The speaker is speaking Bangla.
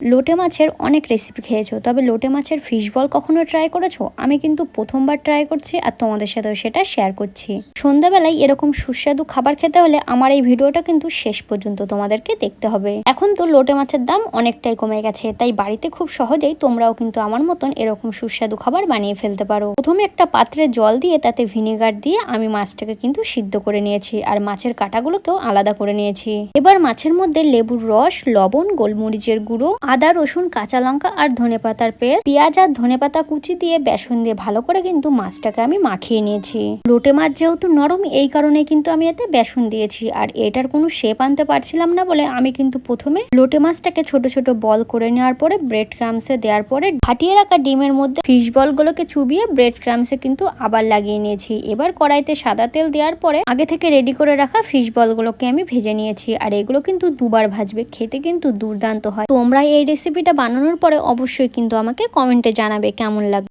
লোটে মাছের অনেক রেসিপি খেয়েছো, তবে লোটে মাছের ফিশ বল কখনো ট্রাই করেছ? আমি কিন্তু প্রথমবার ট্রাই করছি আর তোমাদের সাথেও সেটা শেয়ার করছি। সন্ধ্যাবেলায় এরকম সুস্বাদু খাবার খেতে হলে আমার এই ভিডিওটা কিন্তু শেষ পর্যন্ত তোমাদেরকে দেখতে হবে। এখন তো লোটে মাছের দাম অনেকটাই কমে গেছে, তাই বাড়িতে খুব সহজেই তোমরাও কিন্তু আমার মতন এরকম সুস্বাদু খাবার বানিয়ে ফেলতে পারো। প্রথমে একটা পাত্রে জল দিয়ে তাতে ভিনেগার দিয়ে আমি মাছটাকে কিন্তু সিদ্ধ করে নিয়েছি আর মাছের কাঁটাগুলোকেও আলাদা করে নিয়েছি। এবার মাছের মধ্যে লেবুর রস, লবণ, গোলমরিচের গুঁড়ো আদা, রসুন, কাঁচা লঙ্কা আর ধনেপাতার পেস্ট। পেঁয়াজ আর ধনেপাতা কুচি দিয়ে বেসন দিয়ে ভালো করে কিন্তু মাছটাকে আমি মাখিয়ে নিয়েছি। লোটে মাছ যেহেতু নরম, এই কারণে কিন্তু আমি এতে বেসন দিয়েছি। আর এটার কোনো শেপ আনতে পারছিলাম না বলে আমি কিন্তু প্রথমে লোটে মাছটাকে ছোট ছোট বল করে নেওয়ার পরে ব্রেড ক্রামসে দেওয়ার পরে ফাটিয়ে রাখা ডিমের মধ্যে ফিশ বলগুলোকে চুবিয়ে ব্রেড ক্রামসে কিন্তু আবার লাগিয়ে নিয়েছি। এবার কড়াইতে সাদা তেল দেওয়ার পরে আগে থেকে রেডি করে রাখা ফিশ বলগুলোকে আমি ভেজে নিয়েছি। আর এগুলো কিন্তু দুবার ভাজবে, খেতে কিন্তু দুর্দান্ত হয়। তোমরা এই রেসিপিটা বানানোর পরে অবশ্যই কিন্তু আমাকে কমেন্টে জানাবে কেমন লাগবে।